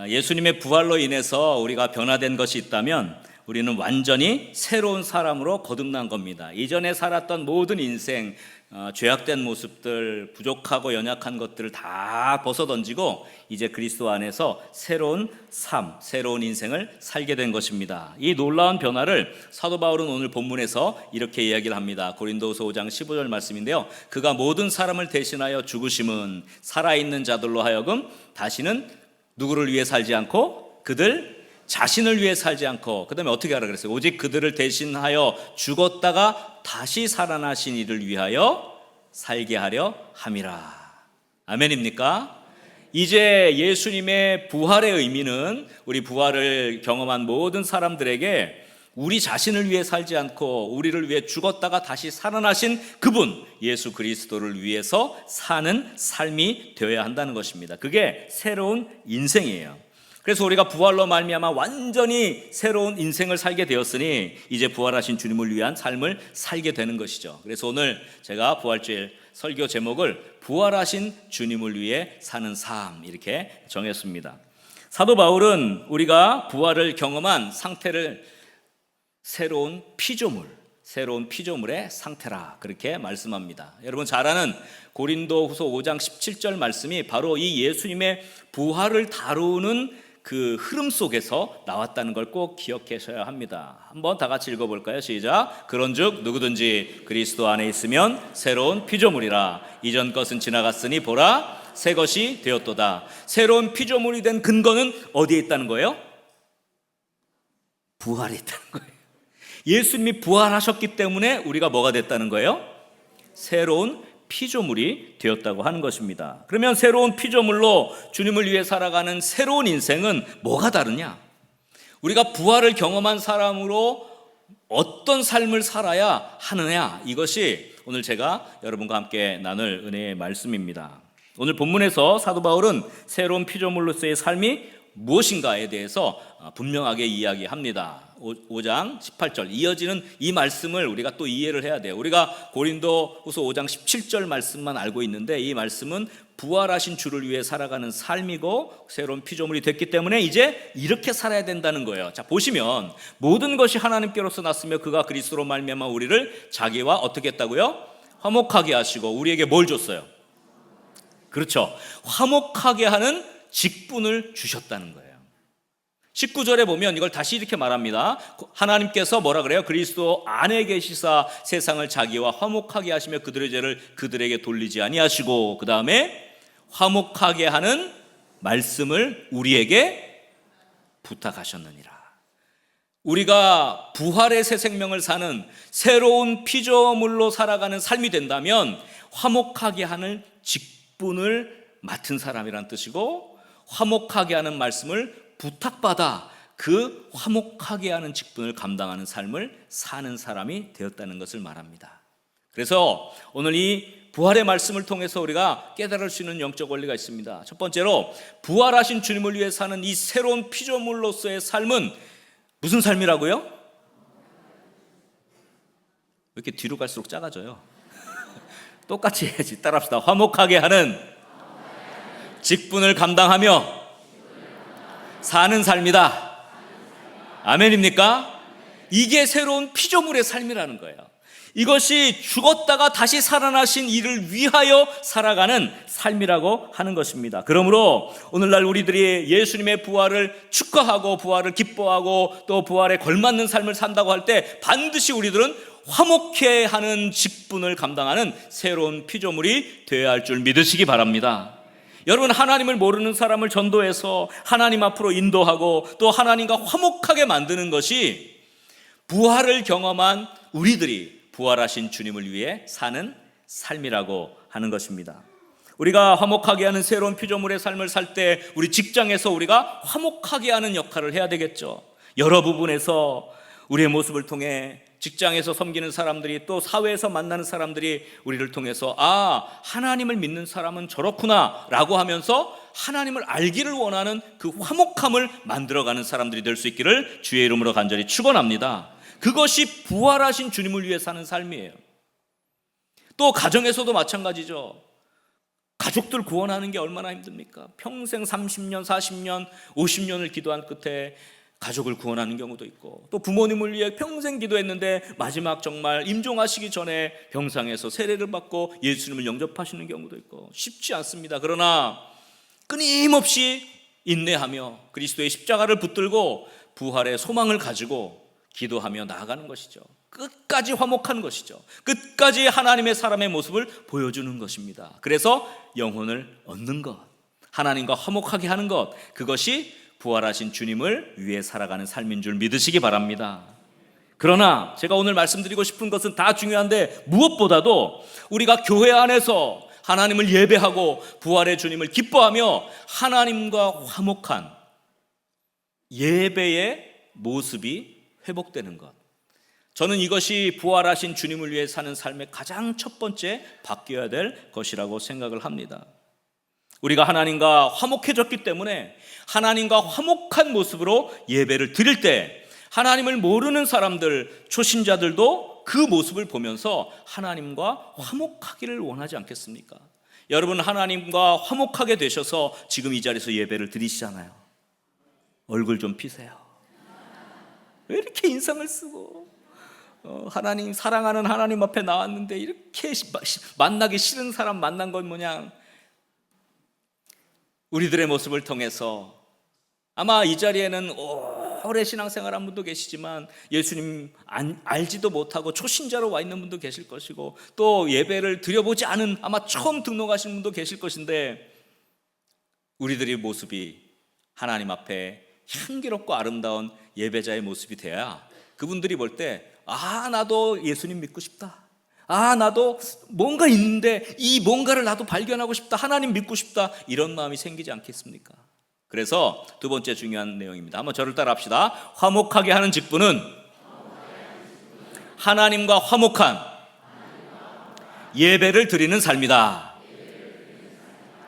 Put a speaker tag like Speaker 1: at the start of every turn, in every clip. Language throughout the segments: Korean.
Speaker 1: 어, 예수님의 부활로 인해서 우리가 변화된 것이 있다면 우리는 완전히 새로운 사람으로 거듭난 겁니다. 이전에 살았던 모든 인생, 어, 죄악된 모습들, 부족하고 연약한 것들을 다 벗어던지고 이제 그리스도 안에서 새로운 삶, 새로운 인생을 살게 된 것입니다. 이 놀라운 변화를 사도 바울은 오늘 본문에서 이렇게 이야기를 합니다. 고린도후서 5장 15절 말씀인데요. 그가 모든 사람을 대신하여 죽으심은 살아있는 자들로 하여금 다시는 누구를 위해 살지 않고 그들 자신을 위해 살지 않고 그다음에 어떻게 하라 그랬어요? 오직 그들을 대신하여 죽었다가 다시 살아나신 이를 위하여 살게 하려 함이라. 아멘입니까? 이제 예수님의 부활의 의미는 우리 부활을 경험한 모든 사람들에게 우리 자신을 위해 살지 않고 우리를 위해 죽었다가 다시 살아나신 그분 예수 그리스도를 위해서 사는 삶이 되어야 한다는 것입니다. 그게 새로운 인생이에요. 그래서 우리가 부활로 말미암아 완전히 새로운 인생을 살게 되었으니 이제 부활하신 주님을 위한 삶을 살게 되는 것이죠. 그래서 오늘 제가 부활주일 설교 제목을 부활하신 주님을 위해 사는 삶 이렇게 정했습니다. 사도 바울은 우리가 부활을 경험한 상태를 새로운 피조물, 새로운 피조물의 상태라 그렇게 말씀합니다. 여러분 잘 아는 고린도후서 5장 17절 말씀이 바로 이 예수님의 부활을 다루는 그 흐름 속에서 나왔다는 걸 꼭 기억하셔야 합니다. 한번 다 같이 읽어볼까요? 시작. 그런즉 누구든지 그리스도 안에 있으면 새로운 피조물이라 이전 것은 지나갔으니 보라 새 것이 되었도다. 새로운 피조물이 된 근거는 어디에 있다는 거예요? 부활에 있다는 거예요. 예수님이 부활하셨기 때문에 우리가 뭐가 됐다는 거예요? 새로운 피조물이 되었다고 하는 것입니다. 그러면 새로운 피조물로 주님을 위해 살아가는 새로운 인생은 뭐가 다르냐? 우리가 부활을 경험한 사람으로 어떤 삶을 살아야 하느냐? 이것이 오늘 제가 여러분과 함께 나눌 은혜의 말씀입니다. 오늘 본문에서 사도 바울은 새로운 피조물로서의 삶이 무엇인가에 대해서 분명하게 이야기합니다. 5장 18절 이어지는 이 말씀을 우리가 또 이해를 해야 돼요. 우리가 고린도후서 5장 17절 말씀만 알고 있는데 이 말씀은 부활하신 주를 위해 살아가는 삶이고 새로운 피조물이 됐기 때문에 이제 이렇게 살아야 된다는 거예요. 자 보시면 모든 것이 하나님께로서 났으며 그가 그리스도로 말미암아 우리를 자기와 어떻게 했다고요? 화목하게 하시고 우리에게 뭘 줬어요? 그렇죠. 화목하게 하는 직분을 주셨다는 거예요. 19절에 보면 이걸 다시 이렇게 말합니다. 하나님께서 뭐라 그래요? 그리스도 안에 계시사 세상을 자기와 화목하게 하시며 그들의 죄를 그들에게 돌리지 아니하시고 그 다음에 화목하게 하는 말씀을 우리에게 부탁하셨느니라. 우리가 부활의 새 생명을 사는 새로운 피조물로 살아가는 삶이 된다면 화목하게 하는 직분을 맡은 사람이란 뜻이고 화목하게 하는 말씀을 부탁받아 그 화목하게 하는 직분을 감당하는 삶을 사는 사람이 되었다는 것을 말합니다. 그래서 오늘 이 부활의 말씀을 통해서 우리가 깨달을 수 있는 영적 원리가 있습니다. 첫 번째로 부활하신 주님을 위해 사는 이 새로운 피조물로서의 삶은 무슨 삶이라고요? 왜 이렇게 뒤로 갈수록 작아져요? 똑같이 해야지. 따라합시다. 화목하게 하는 직분을 감당하며 사는 삶이다. 아멘입니까? 이게 새로운 피조물의 삶이라는 거예요. 이것이 죽었다가 다시 살아나신 이를 위하여 살아가는 삶이라고 하는 것입니다. 그러므로 오늘날 우리들이 예수님의 부활을 축하하고 부활을 기뻐하고 또 부활에 걸맞는 삶을 산다고 할 때 반드시 우리들은 화목해 하는 직분을 감당하는 새로운 피조물이 되어야 할 줄 믿으시기 바랍니다. 여러분 하나님을 모르는 사람을 전도해서 하나님 앞으로 인도하고 또 하나님과 화목하게 만드는 것이 부활을 경험한 우리들이 부활하신 주님을 위해 사는 삶이라고 하는 것입니다. 우리가 화목하게 하는 새로운 피조물의 삶을 살 때 우리 직장에서 우리가 화목하게 하는 역할을 해야 되겠죠. 여러 부분에서 우리의 모습을 통해 직장에서 섬기는 사람들이 또 사회에서 만나는 사람들이 우리를 통해서 아, 하나님을 믿는 사람은 저렇구나 라고 하면서 하나님을 알기를 원하는 그 화목함을 만들어가는 사람들이 될 수 있기를 주의 이름으로 간절히 축원합니다. 그것이 부활하신 주님을 위해 사는 삶이에요. 또 가정에서도 마찬가지죠. 가족들 구원하는 게 얼마나 힘듭니까? 평생 30년, 40년, 50년을 기도한 끝에 가족을 구원하는 경우도 있고 또 부모님을 위해 평생 기도했는데 마지막 정말 임종하시기 전에 병상에서 세례를 받고 예수님을 영접하시는 경우도 있고 쉽지 않습니다. 그러나 끊임없이 인내하며 그리스도의 십자가를 붙들고 부활의 소망을 가지고 기도하며 나아가는 것이죠. 끝까지 화목하는 것이죠. 끝까지 하나님의 사람의 모습을 보여주는 것입니다. 그래서 영혼을 얻는 것, 하나님과 화목하게 하는 것, 그것이 부활하신 주님을 위해 살아가는 삶인 줄 믿으시기 바랍니다. 그러나 제가 오늘 말씀드리고 싶은 것은 다 중요한데 무엇보다도 우리가 교회 안에서 하나님을 예배하고 부활의 주님을 기뻐하며 하나님과 화목한 예배의 모습이 회복되는 것. 저는 이것이 부활하신 주님을 위해 사는 삶의 가장 첫 번째 바뀌어야 될 것이라고 생각을 합니다. 우리가 하나님과 화목해졌기 때문에 하나님과 화목한 모습으로 예배를 드릴 때 하나님을 모르는 사람들, 초신자들도 그 모습을 보면서 하나님과 화목하기를 원하지 않겠습니까? 여러분 하나님과 화목하게 되셔서 지금 이 자리에서 예배를 드리시잖아요. 얼굴 좀 피세요. 왜 이렇게 인상을 쓰고 어, 하나님 사랑하는 하나님 앞에 나왔는데 이렇게 만나기 싫은 사람 만난 건 뭐냐? 우리들의 모습을 통해서 아마 이 자리에는 오래 신앙생활 한 분도 계시지만 예수님 안- 알지도 못하고 초신자로 와 있는 분도 계실 것이고 또 예배를 드려보지 않은 아마 처음 등록하신 분도 계실 것인데 우리들의 모습이 하나님 앞에 향기롭고 아름다운 예배자의 모습이 돼야 그분들이 볼 때 아 나도 예수님 믿고 싶다. 아 나도 뭔가 있는데 이 뭔가를 나도 발견하고 싶다. 하나님 믿고 싶다. 이런 마음이 생기지 않겠습니까? 그래서 두 번째 중요한 내용입니다. 한번 저를 따라 합시다. 화목하게 하는 직분은 하나님과 화목한 예배를 드리는 삶이다.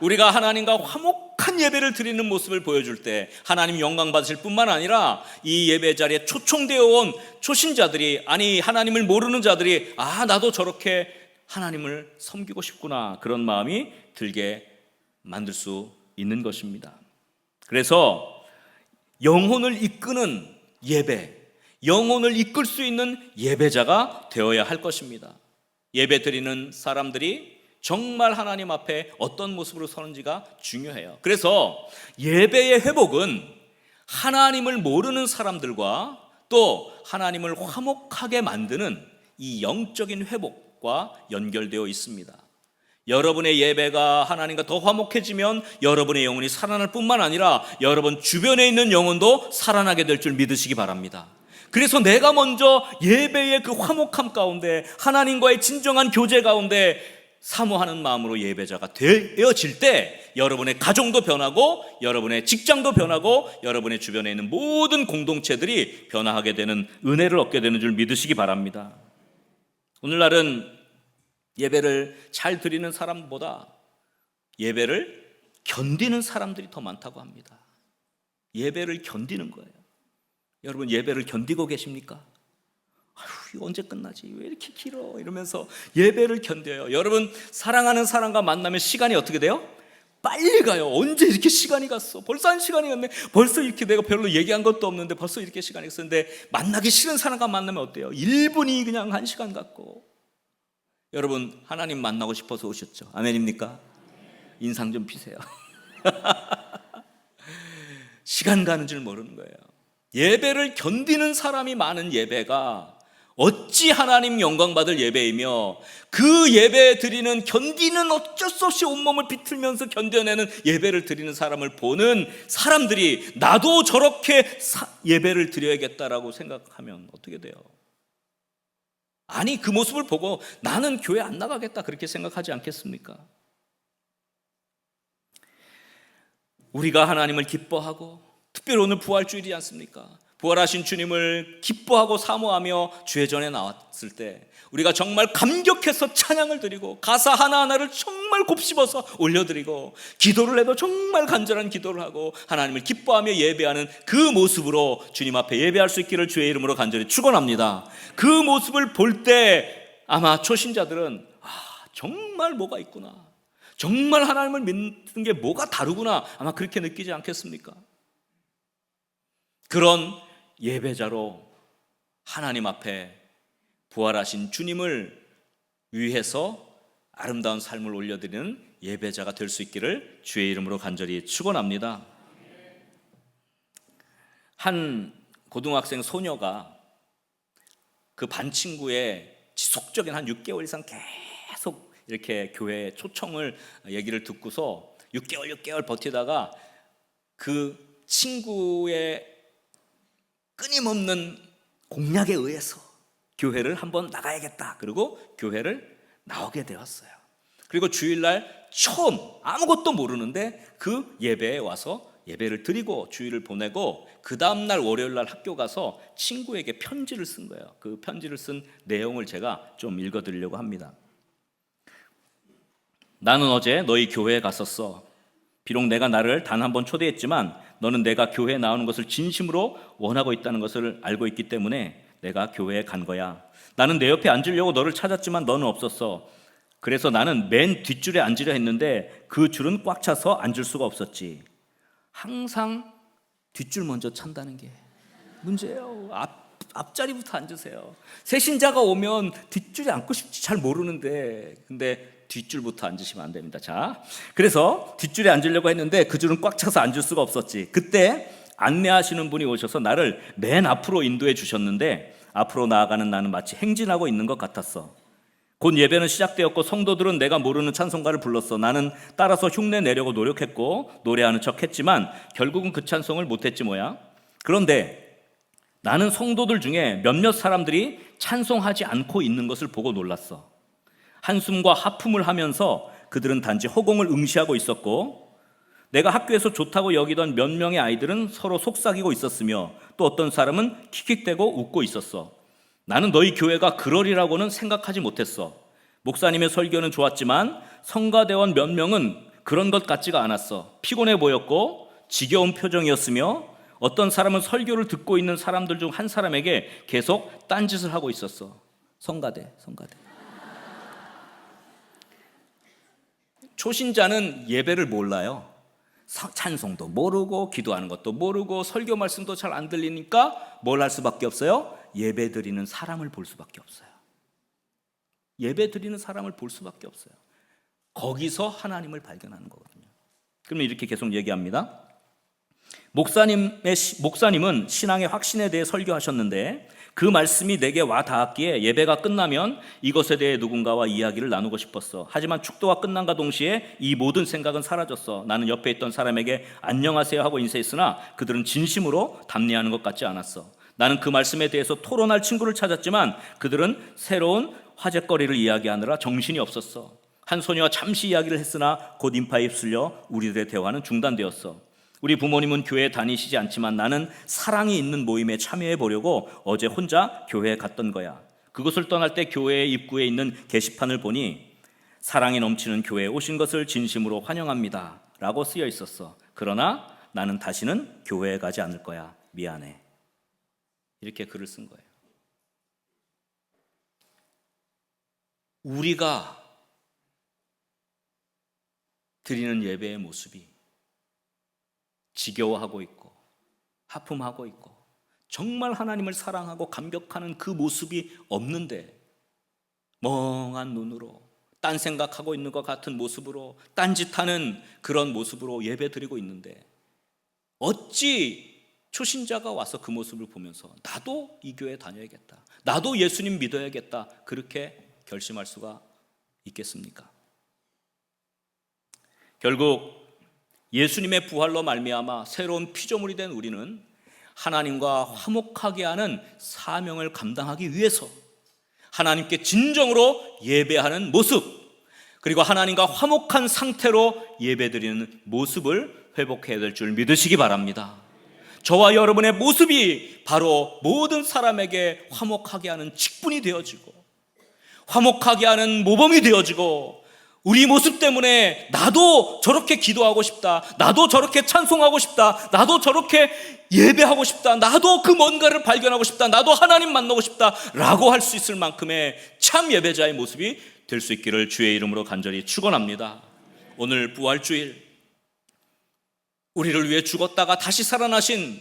Speaker 1: 우리가 하나님과 화목 한 예배를 드리는 모습을 보여줄 때 하나님 영광 받으실 뿐만 아니라 이 예배 자리에 초청되어 온 초신자들이 아니 하나님을 모르는 자들이 아 나도 저렇게 하나님을 섬기고 싶구나 그런 마음이 들게 만들 수 있는 것입니다. 그래서 영혼을 이끄는 예배, 영혼을 이끌 수 있는 예배자가 되어야 할 것입니다. 예배 드리는 사람들이 정말 하나님 앞에 어떤 모습으로 서는지가 중요해요. 그래서 예배의 회복은 하나님을 모르는 사람들과 또 하나님을 화목하게 만드는 이 영적인 회복과 연결되어 있습니다. 여러분의 예배가 하나님과 더 화목해지면 여러분의 영혼이 살아날 뿐만 아니라 여러분 주변에 있는 영혼도 살아나게 될 줄 믿으시기 바랍니다. 그래서 내가 먼저 예배의 그 화목함 가운데 하나님과의 진정한 교제 가운데 사모하는 마음으로 예배자가 되어질 때 여러분의 가정도 변하고 여러분의 직장도 변하고 여러분의 주변에 있는 모든 공동체들이 변화하게 되는 은혜를 얻게 되는 줄 믿으시기 바랍니다. 오늘날은 예배를 잘 드리는 사람보다 예배를 견디는 사람들이 더 많다고 합니다. 예배를 견디는 거예요. 여러분 예배를 견디고 계십니까? 아휴, 언제 끝나지? 왜 이렇게 길어? 이러면서 예배를 견뎌요. 여러분 사랑하는 사람과 만나면 시간이 어떻게 돼요? 빨리 가요. 언제 이렇게 시간이 갔어? 벌써 한 시간이 갔네. 벌써 이렇게 내가 별로 얘기한 것도 없는데 벌써 이렇게 시간이 갔었는데 만나기 싫은 사람과 만나면 어때요? 1분이 그냥 한 시간 같고. 여러분 하나님 만나고 싶어서 오셨죠? 아멘입니까? 인상 좀 피세요. 시간 가는 줄 모르는 거예요. 예배를 견디는 사람이 많은 예배가 어찌 하나님 영광 받을 예배이며 그 예배 드리는 견디는 어쩔 수 없이 온몸을 비틀면서 견뎌내는 예배를 드리는 사람을 보는 사람들이 나도 저렇게 사- 예배를 드려야겠다라고 생각하면 어떻게 돼요? 아니 그 모습을 보고 나는 교회 안 나가겠다 그렇게 생각하지 않겠습니까? 우리가 하나님을 기뻐하고 특별히 오늘 부활주일이지 않습니까? 부활하신 주님을 기뻐하고 사모하며 주의 전에 나왔을 때 우리가 정말 감격해서 찬양을 드리고 가사 하나하나를 정말 곱씹어서 올려드리고 기도를 해도 정말 간절한 기도를 하고 하나님을 기뻐하며 예배하는 그 모습으로 주님 앞에 예배할 수 있기를 주의 이름으로 간절히 축원합니다. 그 모습을 볼 때 아마 초신자들은 아 정말 뭐가 있구나. 정말 하나님을 믿는 게 뭐가 다르구나 아마 그렇게 느끼지 않겠습니까? 그런 예배자로 하나님 앞에 부활하신 주님을 위해서 아름다운 삶을 올려드리는 예배자가 될 수 있기를 주의 이름으로 간절히 축원합니다. 한 고등학생 소녀가 그 반 친구의 지속적인 한 6개월 이상 계속 이렇게 교회 초청을 얘기를 듣고서 6개월 6개월 버티다가 그 친구의 끊임없는 공약에 의해서 교회를 한번 나가야겠다. 그리고 교회를 나오게 되었어요. 그리고 주일날 처음 아무것도 모르는데 그 예배에 와서 예배를 드리고 주일을 보내고 그 다음 날 월요일 날 학교 가서 친구에게 편지를 쓴 거예요. 그 편지를 쓴 내용을 제가 좀 읽어 드리려고 합니다. 나는 어제 너희 교회에 갔었어. 비록 내가 나를 단 한 번 초대했지만 너는 내가 교회에 나오는 것을 진심으로 원하고 있다는 것을 알고 있기 때문에 내가 교회에 간 거야. 나는 내 옆에 앉으려고 너를 찾았지만 너는 없었어. 그래서 나는 맨 뒷줄에 앉으려 했는데 그 줄은 꽉 차서 앉을 수가 없었지. 항상 뒷줄 먼저 찬다는 게 문제예요. 앞 앞자리부터 앉으세요. 새신자가 오면 뒷줄에 앉고 싶지 잘 모르는데 근데 뒷줄부터 앉으시면 안 됩니다. 자, 그래서 뒷줄에 앉으려고 했는데 그 줄은 꽉 차서 앉을 수가 없었지. 그때 안내하시는 분이 오셔서 나를 맨 앞으로 인도해 주셨는데 앞으로 나아가는 나는 마치 행진하고 있는 것 같았어. 곧 예배는 시작되었고 성도들은 내가 모르는 찬송가를 불렀어. 나는 따라서 흉내 내려고 노력했고 노래하는 척 했지만 결국은 그 찬송을 못했지 뭐야. 그런데 나는 성도들 중에 몇몇 사람들이 찬송하지 않고 있는 것을 보고 놀랐어. 한숨과 하품을 하면서 그들은 단지 허공을 응시하고 있었고 내가 학교에서 좋다고 여기던 몇 명의 아이들은 서로 속삭이고 있었으며 또 어떤 사람은 킥킥대고 웃고 있었어. 나는 너희 교회가 그러리라고는 생각하지 못했어. 목사님의 설교는 좋았지만 성가대원 몇 명은 그런 것 같지가 않았어. 피곤해 보였고 지겨운 표정이었으며 어떤 사람은 설교를 듣고 있는 사람들 중 한 사람에게 계속 딴짓을 하고 있었어. 성가대, 성가대. 초신자는 예배를 몰라요. 사- 찬송도 모르고 기도하는 것도 모르고 설교 말씀도 잘 안 들리니까 뭘 할 수밖에 없어요? 예배 드리는 사람을 볼 수밖에 없어요. 예배 드리는 사람을 볼 수밖에 없어요. 거기서 하나님을 발견하는 거거든요. 그러면 이렇게 계속 얘기합니다. 목사님의 시- 목사님은 신앙의 확신에 대해 설교하셨는데 그 말씀이 내게 와 닿았기에 예배가 끝나면 이것에 대해 누군가와 이야기를 나누고 싶었어. 하지만 축도가 끝난과 동시에 이 모든 생각은 사라졌어. 나는 옆에 있던 사람에게 안녕하세요 하고 인사했으나 그들은 진심으로 답례하는 것 같지 않았어. 나는 그 말씀에 대해서 토론할 친구를 찾았지만 그들은 새로운 화제거리를 이야기하느라 정신이 없었어. 한 소녀와 잠시 이야기를 했으나 곧 인파에 휩쓸려 우리들의 대화는 중단되었어. 우리 부모님은 교회에 다니시지 않지만 나는 사랑이 있는 모임에 참여해 보려고 어제 혼자 교회에 갔던 거야. 그곳을 떠날 때 교회 입구에 있는 게시판을 보니 사랑이 넘치는 교회에 오신 것을 진심으로 환영합니다. 라고 쓰여 있었어. 그러나 나는 다시는 교회에 가지 않을 거야. 미안해. 이렇게 글을 쓴 거예요. 우리가 드리는 예배의 모습이 지겨워하고 있고 하품하고 있고 정말 하나님을 사랑하고 감격하는 그 모습이 없는데 멍한 눈으로 딴 생각하고 있는 것 같은 모습으로 딴짓하는 그런 모습으로 예배 드리고 있는데 어찌 초신자가 와서 그 모습을 보면서 나도 이 교회 다녀야겠다. 나도 예수님 믿어야겠다. 그렇게 결심할 수가 있겠습니까? 결국 예수님의 부활로 말미암아 새로운 피조물이 된 우리는 하나님과 화목하게 하는 사명을 감당하기 위해서 하나님께 진정으로 예배하는 모습 그리고 하나님과 화목한 상태로 예배드리는 모습을 회복해야 될 줄 믿으시기 바랍니다. 저와 여러분의 모습이 바로 모든 사람에게 화목하게 하는 직분이 되어지고 화목하게 하는 모범이 되어지고 우리 모습 때문에 나도 저렇게 기도하고 싶다. 나도 저렇게 찬송하고 싶다. 나도 저렇게 예배하고 싶다. 나도 그 뭔가를 발견하고 싶다. 나도 하나님 만나고 싶다. 라고 할 수 있을 만큼의 참 예배자의 모습이 될 수 있기를 주의 이름으로 간절히 축원합니다. 오늘 부활주일 우리를 위해 죽었다가 다시 살아나신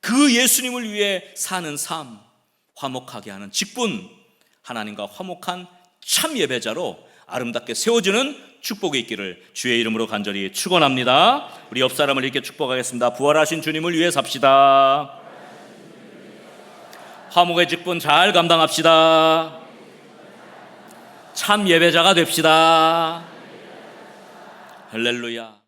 Speaker 1: 그 예수님을 위해 사는 삶 화목하게 하는 직분 하나님과 화목한 참 예배자로 아름답게 세워지는 축복이 있기를 주의 이름으로 간절히 축원합니다. 우리 옆 사람을 이렇게 축복하겠습니다. 부활하신 주님을 위해 삽시다. 화목의 직분 잘 감당합시다. 참 예배자가 됩시다. 할렐루야.